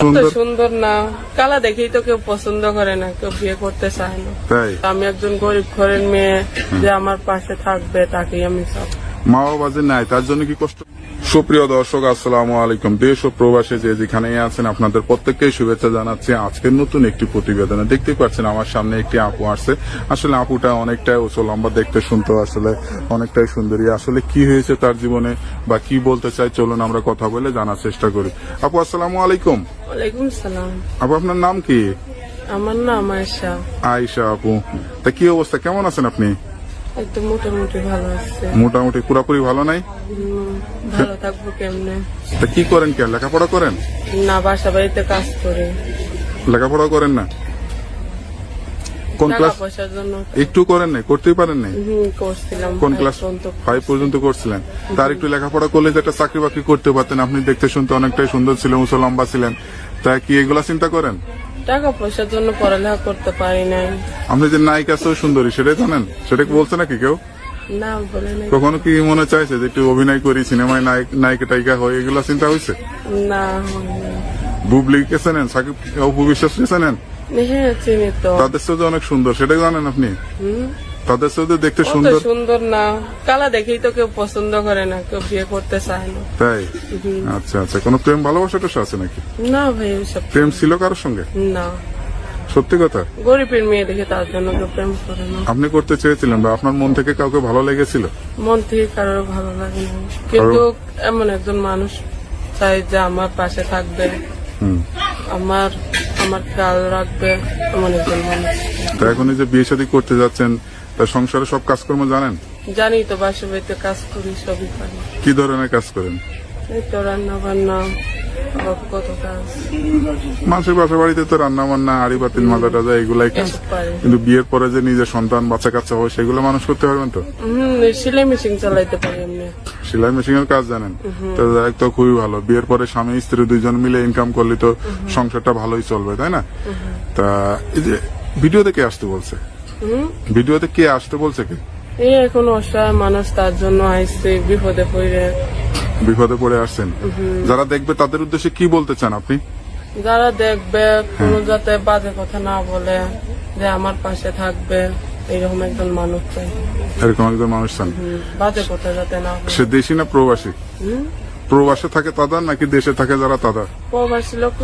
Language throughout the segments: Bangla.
সুন্দর। না। কালা দেখেই তো কেউ পছন্দ করে না কেউ বিয়ে করতে চায় না। আমি একজন গরিব ঘরের মেয়ে যে আমার পাশে থাকবে তাকেই আমি সব মা বাবা যে নাই তার জন্য কি কষ্ট? সুপ্রিয় দর্শক আসসালামু আলাইকুম। দেশ ও প্রবাসে যে যেখানেই আছেন আপনাদের প্রত্যেককেই শুভেচ্ছা জানাচ্ছি। আজকের নতুন একটি প্রতিবেদনে দেখতে পাচ্ছেন আমার সামনে একটি আপু আসছে। আসলে আপুটা অনেকটাই উঁচু লম্বা দেখতে শুনতে আসলে অনেকটাই সুন্দরী। আসলে কি হয়েছে তার জীবনে বা কি বলতে চাই চলুন আমরা কথা বলে জানার চেষ্টা করি। আপু আসসালামু আলাইকুম। ওয়ালাইকুম সালাম আপু আপনার নাম কি? আমার নাম আয়সা আয়েশা আপু। তা কি অবস্থা? কেমন আছেন আপনি? মোটামুটি ভালো আছে। মোটামুটি পুরাপুরি ভালো নাই? ভালো থাকব কেমনে? তা কি করেন কে লেখাপড়া করেন? না বাসা বাড়িতে কাজ করে। লেখাপড়া করেন না? কোন ক্লাস? পয়সার জন্য একটু করেন নাই করতেই পারেন নাই? করছিলাম কোন ক্লাস? ফাইভ পর্যন্ত করছিলেন। তার একটু লেখাপড়া করলে যে একটা চাকরি বাকরি করতে পারতেন। আপনি দেখতে শুনতে অনেকটাই সুন্দর ছিলেন উঁচু লম্বা ছিলেন। তা কি এগুলা চিন্তা করেন? টাকা পয়সার জন্য পড়ালেখা করতে পারি নাই। আপনি যে নায়িকা সব সুন্দরী সেটাই জানেন? সেটা বলছে নাকি কেউ? না বলে নাই। কখনো কি মনে চাইছে যে একটু অভিনয় করি সিনেমায় নায়ক টাইকা হয় এগুলো চিন্তা হয়েছে? না হয়নি। বুবলি কে চেনেন? সাকিব অপু বিশ্বাস কে চেনেন? হ্যাঁ চিনি তো। তাদের সাথে অনেক সুন্দর সেটাই জানেন আপনি? হুম? তাদের যে দেখতে সুন্দর। সুন্দর না। কালা দেখেই তো কেউ পছন্দ করে না কেউ বিয়ে করতে চায় না। তাই? আচ্ছা আচ্ছা। কোনো প্রেম ভালোবাসা টাসা আছে নাকি? না ভাই ওইসব প্রেম ছিল কারোর সঙ্গে? না। সত্যি কথা? গরিবের মেয়ে দেখে তার জন্য কেউ প্রেম করে না। আপনি করতে চেয়েছিলেন বা আপনার মন থেকে কাউকে ভালো লেগেছিল? মন থেকে কারোর ভালো লাগে না। কিন্তু এমন একজন মানুষ চাই যে আমার পাশে থাকবে। আমার আমার খেয়াল রাখবে এমন একজন মানুষ। তা এখন এই যে বিয়ে শাদী করতে যাচ্ছেন তা সংসারে সব কাজকর্ম জানেন? জানি তো বাসা বাড়িতে কাজ করি সবই পারি কি ধরনের কাজ করেন? এই তো রান্না বান্না কত বাসা বাড়িতে তো রান্না বান্না আড়ি বাতিল মাজা টাজা এগুলাই কাজ। কিন্তু বিয়ের পরে যে নিজের সন্তান বাচ্চা কাচ্চা হয় সেগুলো মানুষ করতে পারবেন তো? সেলাই মেশিন চালাইতে পারি এমনি। সেলাই মেশিন এর কাজ জানেন। তো তো খুবই ভালো। বিয়ের পরে স্বামী স্ত্রী দুইজন মিলে ইনকাম করলে তো সংসারটা ভালোই চলবে তাই না? তা এই যে ভিডিওতে কে আসতে বলছে? ভিডিওতে কে আসতে বলছে কে? এই এখন অসহায় মানুষ তার জন্য আইসে বিপদে পড়ে। বিপদে পড়ে আসছেন। যারা দেখবে তাদের উদ্দেশ্যে কি বলতে চান আপনি? যারা দেখবে কোনো যাতে বাজে কথা না বলে যে আমার পাশে থাকবে এরকম একজন মানুষ চাই। এরকম একজন মানুষ চান? বাজে কথা যাতে না সে দেশি না প্রবাসী? প্রবাসে থাকে তাদের নাকি দেশে থাকে যারা তাদের? প্রবাসী লোক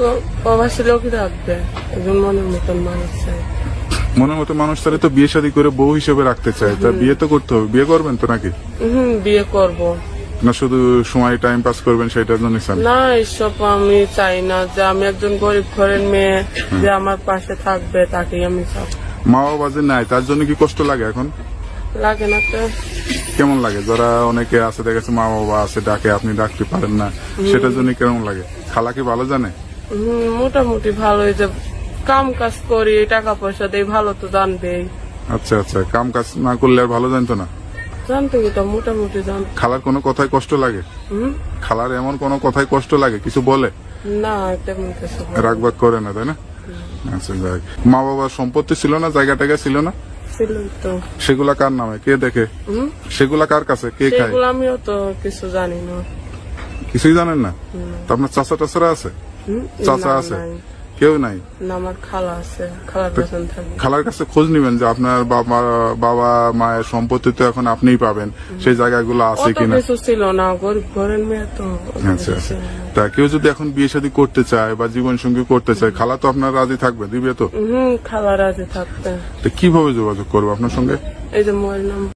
প্রবাসী লোকই থাকবে। একজন মনের মতন মানুষ চাই। মনের মতো মানুষ তারা তো বিয়ে শাদী করে বউ হিসেবে রাখতে চায়। তা বিয়ে তো করতে হবে। বিয়ে করবেন তো নাকি? হুম বিয়ে করব। না শুধু সময় টাইম পাস করবেন সেটার জন্য চান না এসব আমি চাই না। যে আমি একজন গরিব ঘরের মেয়ে যে আমার পাশে থাকবে তাকেই আমি চাই। মা বাবা যে নাই তার জন্য কি কষ্ট লাগে এখন? লাগে না তো। কেমন লাগে? যারা অনেকে আছে দেখেছে মা বাবা আছে ডাকে আপনি ডাকতে পারেন না। সেটার জন্য কেমন লাগে? খালা কি ভালো জানে? মোটামুটি ভালোই যে কাম কাজ করি টাকা পয়সা দেই ভালো তো জানবেই। আচ্ছা আচ্ছা। কাম কাজ না করলে আর ভালো জানতো না? জানতো মোটামুটি খালার কোনো কথায় কষ্ট লাগে? খালার এমন কোনো কথায় কষ্ট লাগে? কিছু বলে? না তেমন কিছু বাগ করে না তাই না? আচ্ছা মা বাবার সম্পত্তি ছিল না জায়গা টায়গা ছিল না সেগুলা কার নামে? কে দেখে? সেগুলা কার কাছে? কে খায়? আমিও তো কিছু জানি না। কিছুই জানেন না? তা আপনার চাচা টাচারা আছে? চাচা আছে। কেউ নাই? না আমার খালা আছে। খালার পেছন থাকে খালার কাছে খোঁজ নিবেন যে আপনার বাবা বাবা মায়ের সম্পত্তি তো এখন আপনিই পাবেন। সেই জায়গাগুলো আছে কিনা? কিছু ছিল না গরিব ঘরের মেয়ে তো আচ্ছা আচ্ছা। ছিল না। তা কেউ যদি এখন বিয়ে শাদী করতে চায় বা জীবন সঙ্গী করতে চায় খালা তো আপনার রাজি থাকবে দিবে তো? হুম খালা রাজি থাকতে তো কীভাবে যোগাযোগ করব আপনার সঙ্গে? এই যে মোবাইল নাম্বার।